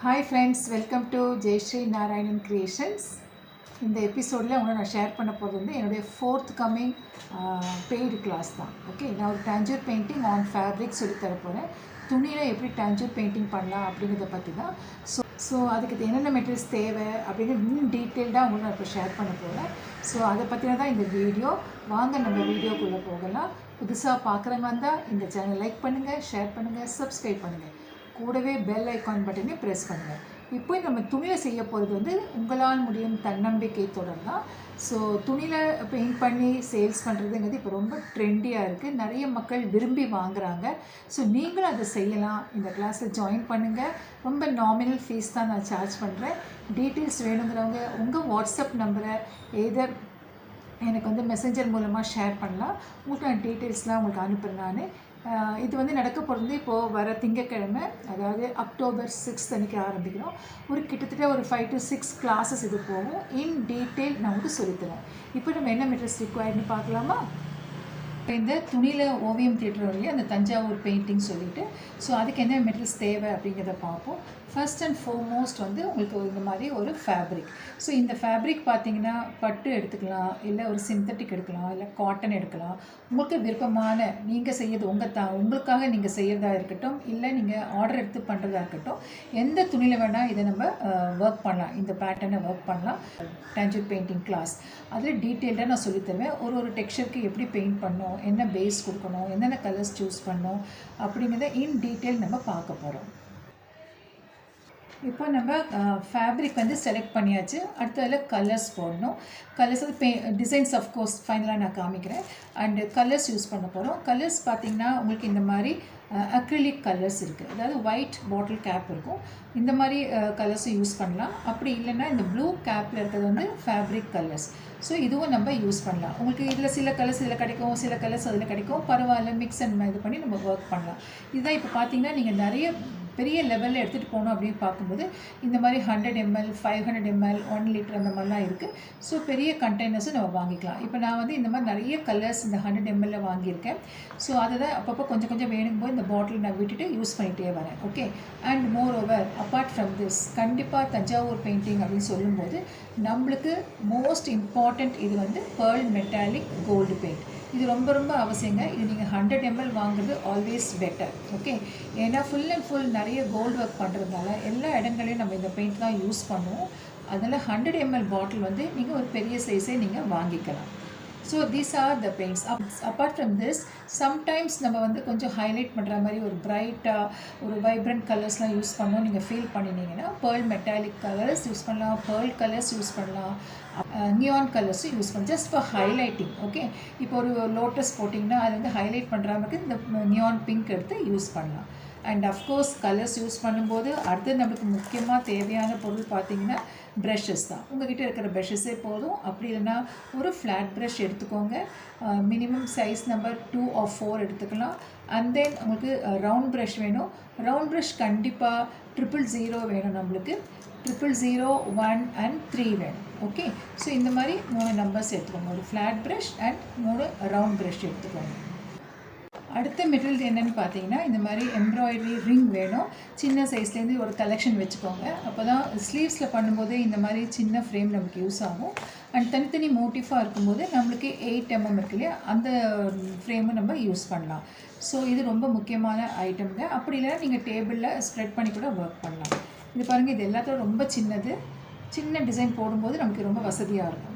Hi friends welcome to Jayashree Narayanan creations இந்த எபிசோடில் உங்களை நான் ஷேர் பண்ண போகிறது வந்து என்னுடைய ஃபோர்த் கம்மிங் பெய்டு கிளாஸ் தான். ஓகே நான் ஒரு டேஞ்சூர் பெயிண்டிங் ஆன் ஃபேப்ரிக் சொல்லி போகிறேன் துணியில் எப்படி டேஞ்சூர் பெயிண்டிங் பண்ணலாம் அப்படிங்கிறத பற்றி தான். ஸோ ஸோ அதுக்கு என்னென்ன மெட்டீரியல்ஸ் தேவை அப்படிங்கிறது இன்னும் டீட்டெயில்டாக உங்களுக்கு நான் இப்போ ஷேர் பண்ண போகிறேன் ஸோ அதை பற்றின தான் இந்த வீடியோ. வாங்க நம்ம வீடியோக்குள்ளே போகலாம். புதுசாக பார்க்குறவங்க இருந்தால் இந்த சேனல் லைக் பண்ணுங்கள் ஷேர் பண்ணுங்கள் சப்ஸ்கிரைப் பண்ணுங்கள் கூடவே பெல் ஐக்கான் பட்டனே ப்ரெஸ் பண்ணுங்கள் இப்போ நம்ம துணியில் செய்ய போகிறது வந்து உங்களால் முடியும் தன்னம்பிக்கை தொடரலாம் ஸோ துணியில் பெயிண்ட் பண்ணி சேல்ஸ் பண்ணுறதுங்கிறது இப்போ ரொம்ப ட்ரெண்டியாக இருக்குது நிறைய மக்கள் விரும்பி வாங்குகிறாங்க ஸோ நீங்களும் அதை செய்யலாம். இந்த கிளாஸை ஜாயின் பண்ணுங்கள் ரொம்ப நாமினல் ஃபீஸ் தான் நான் சார்ஜ் பண்ணுறேன் டீட்டெயில்ஸ் வேணுங்கிறவங்க உங்கள் வாட்ஸ்அப் நம்பரை எதர் எனக்கு வந்து மெசஞ்சர் மூலமாக ஷேர் பண்ணலாம். உங்களுக்கு நான் டீட்டெயில்ஸ்லாம் உங்களுக்கு அனுப்புகிறேன் நான். இது வந்து நடக்க போகிறது இப்போது வர திங்கக்கிழமை அதாவது அக்டோபர் சிக்ஸ்த் அன்றைக்கி ஆரம்பிக்கிறோம். ஒரு கிட்டத்தட்ட ஒரு ஃபைவ் டு சிக்ஸ் கிளாஸஸ் இது போகும். இன் டீட்டெயில் நான் வந்து சொல்லித்தரேன். இப்போ நம்ம என்ன மெட்டீரியல்ஸ் ரிக்வயர்ட்னு பார்க்கலாமா? இந்த துணியில் ஓவியம் தியேட்டர் வழியாக அந்த தஞ்சாவூர் பெயிண்டிங் சொல்லிவிட்டு ஸோ அதுக்கு என்ன மெட்டீரியல்ஸ் தேவை அப்படிங்கிறத பார்ப்போம். ஃபர்ஸ்ட் அண்ட் ஃபோர்மோஸ்ட் வந்து உங்களுக்கு இந்த மாதிரி ஒரு ஃபேப்ரிக் ஸோ இந்த ஃபேப்ரிக் பார்த்தீங்கன்னா பட்டு எடுத்துக்கலாம் இல்லை ஒரு சிந்தட்டிக் எடுக்கலாம் இல்லை காட்டன் எடுக்கலாம். உங்களுக்கு விருப்பமான நீங்கள் செய்யறது உங்கள் தா உங்களுக்காக நீங்கள் செய்கிறதா இருக்கட்டும் இல்லை நீங்கள் ஆர்டர் எடுத்து பண்ணுறதா இருக்கட்டும் எந்த துணியில் வேணால் இதை நம்ம ஒர்க் பண்ணலாம். இந்த பேட்டர்னை ஒர்க் பண்ணலாம். டேஞ்சர் பெயிண்டிங் கிளாஸ் அதில் டீட்டெயில்டாக நான் சொல்லித்தருவேன் ஒரு ஒரு டெக்ஸ்சருக்கு எப்படி பெயிண்ட் பண்ணணும் என்ன பேஸ் கொடுக்கணும் என்னென்ன கலர்ஸ் சூஸ் பண்ணணும் அப்படிங்கிறத இன் டீட்டெயில் நம்ம பார்க்க போகிறோம் இப்போ நம்ம ஃபேப்ரிக் வந்து செலக்ட் பண்ணியாச்சு. அடுத்ததில் கலர்ஸ் போடணும். கலர்ஸ் வந்து பே டிசைன்ஸ் அஃப்கோர்ஸ் ஃபைனலாக நான் காமிக்கிறேன். அண்டு கலர்ஸ் யூஸ் பண்ண போகிறோம் கலர்ஸ் பார்த்திங்கன்னா உங்களுக்கு இந்த மாதிரி அக்ரிலிக் கலர்ஸ் இருக்குது அதாவது ஒயிட் பாட்டில் கேப் இருக்கும். இந்த மாதிரி கலர்ஸும் யூஸ் பண்ணலாம். அப்படி இல்லைன்னா இந்த ப்ளூ கேப்பில் இருக்கிறது வந்து ஃபேப்ரிக் கலர்ஸ் ஸோ இதுவும் நம்ம யூஸ் பண்ணலாம். உங்களுக்கு இதில் சில கலர்ஸ் இதில் கிடைக்கும் சில கலர்ஸ் அதில் கிடைக்கும். பரவாயில்ல மிக்ஸ் அண்ட் இது பண்ணி நம்ம ஒர்க் பண்ணலாம். இதுதான் இப்போ பார்த்தீங்கன்னா நீங்கள் நிறைய பெரிய லெவலில் எடுத்துகிட்டு போகணும் அப்படின்னு பார்க்கும்போது இந்த மாதிரி hundred ml five hundred ml one litre அந்த மாதிரிலாம் இருக்குது ஸோ பெரிய கண்டெய்னர்ஸும் நம்ம வாங்கிக்கலாம். இப்போ நான் வந்து இந்த மாதிரி நிறைய கலர்ஸ் இந்த ஹண்ட்ரட் எம்எல்ல வாங்கியிருக்கேன். ஸோ அதை தான் அப்பப்போ கொஞ்சம் கொஞ்சம் வேணும் போது இந்த பாட்டில் நான் விட்டுட்டு யூஸ் பண்ணிகிட்டே வரேன். Okay and more over apart from this கண்டிப்பாக தஞ்சாவூர் பெயிண்டிங் அப்படின்னு சொல்லும்போது நம்மளுக்கு மோஸ்ட் இம்பார்ட்டண்ட் இது வந்து பேர்ல் மெட்டாலிக் கோல்டு பெயிண்ட் இது ரொம்ப ரொம்ப அவசியங்க. இது நீங்கள் ஹண்ட்ரட் எம்எல் வாங்குறது ஆல்வேஸ் பெட்டர் ஓகே ஏன்னா ஃபுல் அண்ட் ஃபுல் நிறைய கோல்டு ஒர்க் பண்ணுறதுனால எல்லா இடங்களையும் நம்ம இந்த பெயிண்ட் தான் யூஸ் பண்ணுவோம். அதனால் ஹண்ட்ரட் எம்எல் பாட்டில் வந்து நீங்கள் ஒரு பெரிய சைஸே நீங்கள் வாங்கிக்கலாம். So these are the paints up apart from this sometimes நம்ம வந்து கொஞ்சம் ஹைலைட் பண்ணுற மாதிரி ஒரு பிரைட்டாக ஒரு வைப்ரண்ட் கலர்ஸ்லாம் யூஸ் பண்ணோம் நீங்கள் ஃபீல் பண்ணினீங்கன்னா பேர்ல் மெட்டாலிக் கலர்ஸ் யூஸ் பண்ணலாம் பேர்ல் கலர்ஸ் யூஸ் பண்ணலாம் நியான் கலர்ஸும் யூஸ் பண்ணலாம். ஜஸ்ட் ஃபார் ஹைலைட்டிங் ஓகே இப்போ ஒரு லோட்டஸ் போட்டிங்கன்னா அது வந்து ஹைலைட் பண்ணுற மாதிரி இந்த நியான் பிங்க் எடுத்து யூஸ் பண்ணலாம். And of course colours use பண்ணும்போது அடுத்து நம்மளுக்கு முக்கியமாக தேவையான பொருள் பார்த்தீங்கன்னா ப்ரஷஸ் தான். உங்ககிட்ட இருக்கிற ப்ரஷஸே போதும். அப்படி இல்லைன்னா ஒரு ஃப்ளாட் ப்ரஷ் எடுத்துக்கோங்க. Minimum size number two or four எடுத்துக்கலாம். அண்ட் தென் உங்களுக்கு ரவுண்ட் ப்ரஷ் வேணும். ரவுண்ட் ப்ரஷ் கண்டிப்பாக ட்ரிபிள் ஜீரோ வேணும் நம்மளுக்கு. Triple zero one and three வேணும். ஓகே ஸோ இந்த மாதிரி மூணு நம்பர்ஸ் எடுத்துக்கோங்க. ஒரு ஃப்ளாட் ப்ரஷ் அண்ட் மூணு ரவுண்ட் ப்ரஷ் எடுத்துக்கோங்க. அடுத்த மெட்டீரியல் என்னென்னு பார்த்தீங்கன்னா இந்த மாதிரி எம்ப்ராய்டரி ரிங் வேணும். சின்ன சைஸ்லேருந்து ஒரு கலெக்ஷன் வச்சுக்கோங்க. அப்போ தான் ஸ்லீவ்ஸில் பண்ணும்போதே இந்த மாதிரி சின்ன ஃப்ரேம் நமக்கு யூஸ் ஆகும். அண்ட் தனித்தனி மோட்டிஃபாக இருக்கும்போது நம்மளுக்கு எயிட் எம்எம் இருக்கு இல்லையா? அந்த ஃப்ரேமை நம்ம யூஸ் பண்ணலாம். ஸோ இது ரொம்ப முக்கியமான ஐட்டம்ங்க அப்படி இல்லைனா நீங்கள் டேபிளில் ஸ்ப்ரெட் பண்ணி கூட ஒர்க் பண்ணலாம். இது பாருங்கள் இது எல்லாத்தோட ரொம்ப சின்னது. சின்ன டிசைன் போடும்போது நமக்கு ரொம்ப வசதியாக இருக்கும்.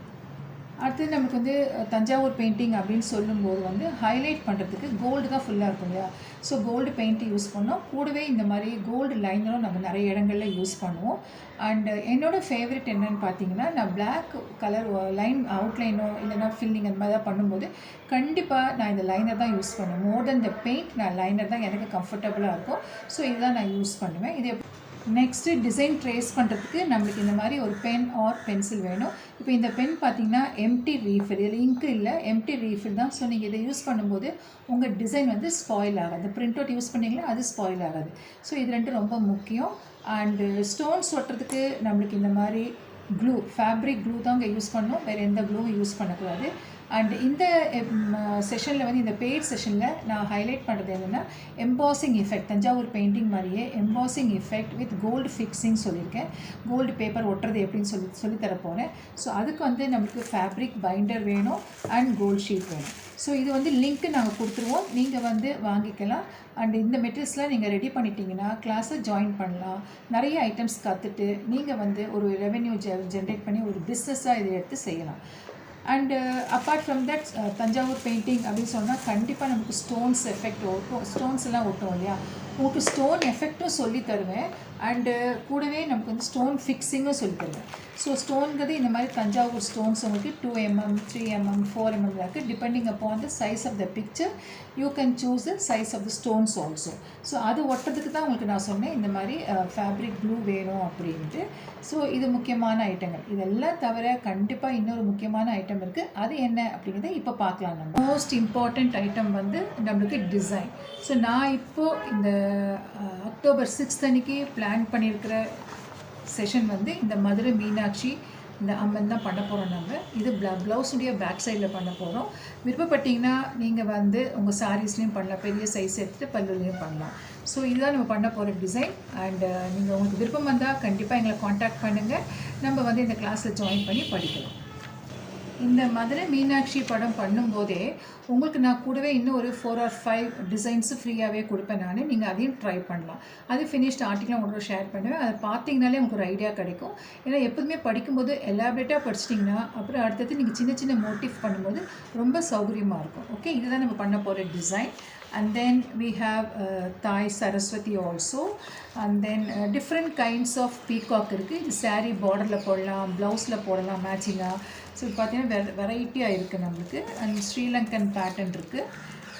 அடுத்தது நமக்கு வந்து தஞ்சாவூர் பெயிண்டிங் அப்படின்னு சொல்லும்போது வந்து ஹைலைட் பண்ணுறதுக்கு கோல்டு தான் ஃபுல்லாக இருக்கும் இல்லையா? ஸோ கோல்டு பெயிண்ட்டு யூஸ் பண்ணோம். கூடவே இந்த மாதிரி கோல்டு லைனரும் நம்ம நிறைய இடங்களில் யூஸ் பண்ணுவோம். அண்டு என்னோடய ஃபேவரட் என்னன்னு பார்த்தீங்கன்னா நான் பிளாக் கலர் லைன் அவுட்லைனோ இல்லைனா ஃபில்லிங் அந்த மாதிரி தான் பண்ணும்போது கண்டிப்பாக நான் இந்த லைனர் தான் யூஸ் பண்ணுவேன். மோர் தென் த பெயிண்ட் நான் லைனர் தான் எனக்கு கம்ஃபர்டபுளாக இருக்கும். ஸோ இதுதான் நான் யூஸ் பண்ணுவேன். இது நெக்ஸ்ட்டு டிசைன் ட்ரேஸ் பண்ணுறதுக்கு நம்மளுக்கு இந்த மாதிரி ஒரு பென் ஆர் பென்சில் வேணும். இப்போ இந்த பென் பார்த்தீங்கன்னா எம்டி ரீஃபில் இதில் இங்கு இல்லை எம்டி ரீஃபில் தான். ஸோ நீங்கள் இதை யூஸ் பண்ணும்போது உங்கள் டிசைன் வந்து ஸ்பாயில் ஆகாது. பிரிண்ட் அவுட் யூஸ் பண்ணிங்களா அது ஸ்பாயில் ஆகாது. ஸோ இது ரெண்டு ரொம்ப முக்கியம். அண்டு ஸ்டோன்ஸ் ஒட்டுறதுக்கு நம்மளுக்கு இந்த மாதிரி க்ளூ ஃபேப்ரிக் க்ளூ தான் இங்கே யூஸ் பண்ணணும் வேறு எந்த க்ளூவும் யூஸ் பண்ணக்கூடாது. அண்ட் இந்த செஷனில் வந்து இந்த பெய்ட் செஷனில் நான் ஹைலைட் பண்ணுறது என்னென்னா எம்பாசிங் எஃபெக்ட் தஞ்சாவூர் பெயிண்டிங் மாதிரியே embossing effect with gold fixing சொல்லியிருக்கேன் கோல்டு பேப்பர் ஒட்டுறது எப்படின்னு சொல்லி சொல்லித்தர போகிறேன் ஸோ அதுக்கு வந்து நம்மளுக்கு ஃபேப்ரிக் பைண்டர் வேணும் அண்ட் கோல்ட் ஷீட் வேணும். ஸோ இது வந்து லிங்க்கு நாங்கள் கொடுத்துருவோம். நீங்கள் வந்து வாங்கிக்கலாம். அண்ட் இந்த மெட்டீரியல்ஸ்லாம் நீங்கள் ரெடி பண்ணிட்டீங்கன்னா கிளாஸை ஜாயின் பண்ணலாம். நிறைய ஐட்டம்ஸ் கற்றுட்டு நீங்கள் வந்து ஒரு ரெவென்யூ ஜெ ஜென்ரேட் பண்ணி ஒரு பிஸ்னஸாக இதை எடுத்து செய்யலாம். And apart from that Thanjavur painting அப்படின்னு சொன்னால் கண்டிப்பாக நமக்கு ஸ்டோன்ஸ் எஃபெக்ட் ஒட்டும் ஸ்டோன்ஸ் எல்லாம் ஒட்டும் இல்லையா? உங்களுக்கு ஸ்டோன் எஃபெக்ட்டும் சொல்லி தருவேன். அண்டு uh, கூடவே நமக்கு வந்து ஸ்டோன் ஃபிக்ஸிங்கும் சொல்லி தருவேன். ஸோ ஸ்டோன்கிறது இந்த மாதிரி தஞ்சாவூர் ஸ்டோன்ஸ் உங்களுக்கு two MM three MM four MM இருக்குது depending upon the size of the picture you can choose the size of the stones also so அது ஒட்டுறதுக்கு தான் உங்களுக்கு நான் சொன்னேன். இந்த மாதிரி uh, ஃபேப்ரிக் க்ளூ வேணும் அப்படின்ட்டு. ஸோ இது முக்கியமான ஐட்டங்கள் இதெல்லாம் தவிர கண்டிப்பாக இன்னொரு முக்கியமான ஐட்டம் இருக்குது அது என்ன அப்படிங்கிறத இப்போ பார்க்கலாம் நம்ம. மோஸ்ட் இம்பார்ட்டண்ட் ஐட்டம் வந்து நம்மளுக்கு டிசைன் ஸோ நான் இப்போது இந்த அக்டோபர் சிக்ஸ்த் அன்னைக்கு பிளான் பண்ணியிருக்கிற செஷன் வந்து இந்த மதுரை மீனாட்சி இந்த அம்மன் தான் பண்ண போகிறோம் நாங்கள் இது ப்ள ப்ளவுஸுடைய பேக் சைடில் பண்ண போகிறோம் விருப்பப்பட்டிங்கன்னா நீங்கள் வந்து உங்கள் சாரீஸ்லேயும் பண்ணலாம் பெரிய சைஸ் எடுத்துகிட்டு பல்லுலையும் பண்ணலாம். ஸோ இதுதான் நம்ம பண்ண போகிற டிசைன் அண்ட் நீங்கள் உங்களுக்கு விருப்பம் வந்தால் கண்டிப்பாக எங்களை காண்டாக்ட் பண்ணுங்கள் நம்ம வந்து இந்த கிளாஸில் ஜாயின் பண்ணி படிக்கலாம். இந்த மதுரை மீனாட்சி படம் பண்ணும்போதே உங்களுக்கு நான் கூடவே இன்னும் ஒரு ஃபோர் ஆர் ஃபைவ் டிசைன்ஸு ஃப்ரீயாகவே கொடுப்பேன் நான். நீங்கள் அதையும் ட்ரை பண்ணலாம். அது ஃபினிஷ்ட் ஆர்டிக்கலாக உங்களுக்கு ஷேர் பண்ணுவேன். அதை பார்த்தீங்கனாலே உங்களுக்கு ஒரு ஐடியா கிடைக்கும். ஏன்னா எப்போதுமே படிக்கும்போது எலாபரேட்டாக படிச்சிட்டிங்கன்னா அப்புறம் அடுத்தது நீங்கள் சின்ன சின்ன மோட்டிவ் பண்ணும்போது ரொம்ப சௌகரியமாக இருக்கும். ஓகே இதுதான் நம்ம பண்ண போகிற design and then we have uh, Thai Saraswati also. And then uh, different kinds of peacock இருக்குது இது saree பார்டரில் போடலாம் ப்ளவுஸில் போடலாம் மேட்சிங்காக ஸோ பார்த்தீங்கன்னா வெ வெரைட்டியாக இருக்குது நம்மளுக்கு. அண்ட் ஸ்ரீலங்கன் பேட்டர்ன் இருக்குது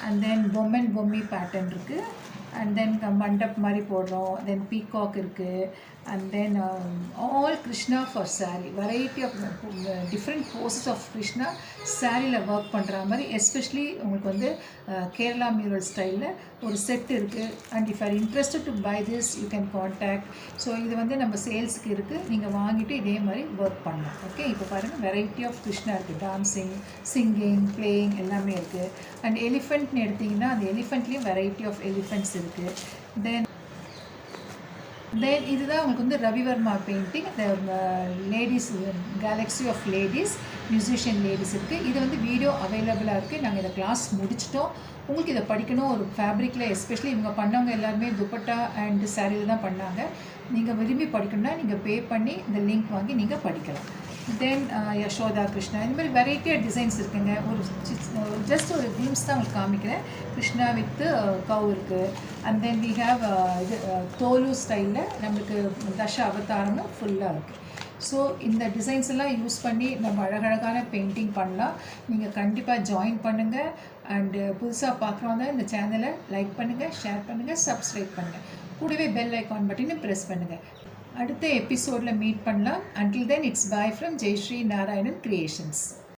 and then Bomman Bommi pattern இருக்குது அண்ட் தென் மண்டப் மாதிரி போடுறோம். தென் பீகாக் இருக்குது and then all Krishna for saree variety of different poses of Krishna சாரியில் ஒர்க் பண்ணுற மாதிரி எஸ்பெஷலி உங்களுக்கு வந்து கேரளா மியூரல் ஸ்டைலில் ஒரு செட் இருக்குது and if are interested to buy this you can contact so இது வந்து நம்ம சேல்ஸுக்கு இருக்குது நீங்கள் வாங்கிட்டு இதே மாதிரி ஒர்க் பண்ணலாம். ஓகே இப்போ பாருங்கள் வெரைட்டி ஆஃப் கிருஷ்ணா இருக்குது டான்ஸிங் சிங்கிங் பிளேயிங் எல்லாமே இருக்குது அண்ட் எலிஃபெண்ட்னு எடுத்திங்கன்னா அந்த எலிஃபெண்ட்லேயும் வெரைட்டி ஆஃப் எலிஃபெண்ட்ஸ் இருக்குது தென் தென் இதுதான் உங்களுக்கு வந்து ரவிவர்மா பெயிண்டிங் இந்த ladies galaxy of ladies musician ladies இருக்குது இது வந்து வீடியோ அவைலபிளாக இருக்குது நாங்கள் இதை கிளாஸ் முடிச்சிட்டோம். உங்களுக்கு இதை படிக்கணும் ஒரு ஃபேப்ரிக்கில் எஸ்பெஷலி இவங்க பண்ணவங்க எல்லாருமே துப்பட்டா அண்ட் சாரியில் தான் பண்ணாங்க. நீங்கள் விரும்பி படிக்கணும்னா நீங்கள் பே பண்ணி இந்த லிங்க் வாங்கி நீங்கள் படிக்கலாம். தென் யசோதா கிருஷ்ணா இந்த மாதிரி வெரைட்டியாக டிசைன்ஸ் இருக்குங்க. ஒரு ஜஸ்ட் ஒரு க்ளீம்ஸ் தான் உங்களுக்கு காமிக்கிறேன். கிருஷ்ணா வித்து கவு இருக்குது அண்ட் தென் வி ஹாவ் இது uh, தோலு ஸ்டைலில் நம்மளுக்கு தச அவதாரமும் ஃபுல்லாக இருக்குது ஸோ இந்த டிசைன்ஸ் எல்லாம் யூஸ் பண்ணி நம்ம அழகழகான பெயிண்டிங் பண்ணலாம். நீங்கள் கண்டிப்பாக ஜாயின் பண்ணுங்கள் அண்டு uh, புதுசாக பார்க்குறவங்க இந்த சேனலை லைக் பண்ணுங்கள் ஷேர் பண்ணுங்கள் சப்ஸ்கிரைப் பண்ணுங்கள் கூடவே பெல் ஐக்கான் பட்டினு ப்ரெஸ் பண்ணுங்கள் அடுத்த எபிசோடில் மீட் பண்ணலாம். Until then it's bye from Jayashree Narayanan creations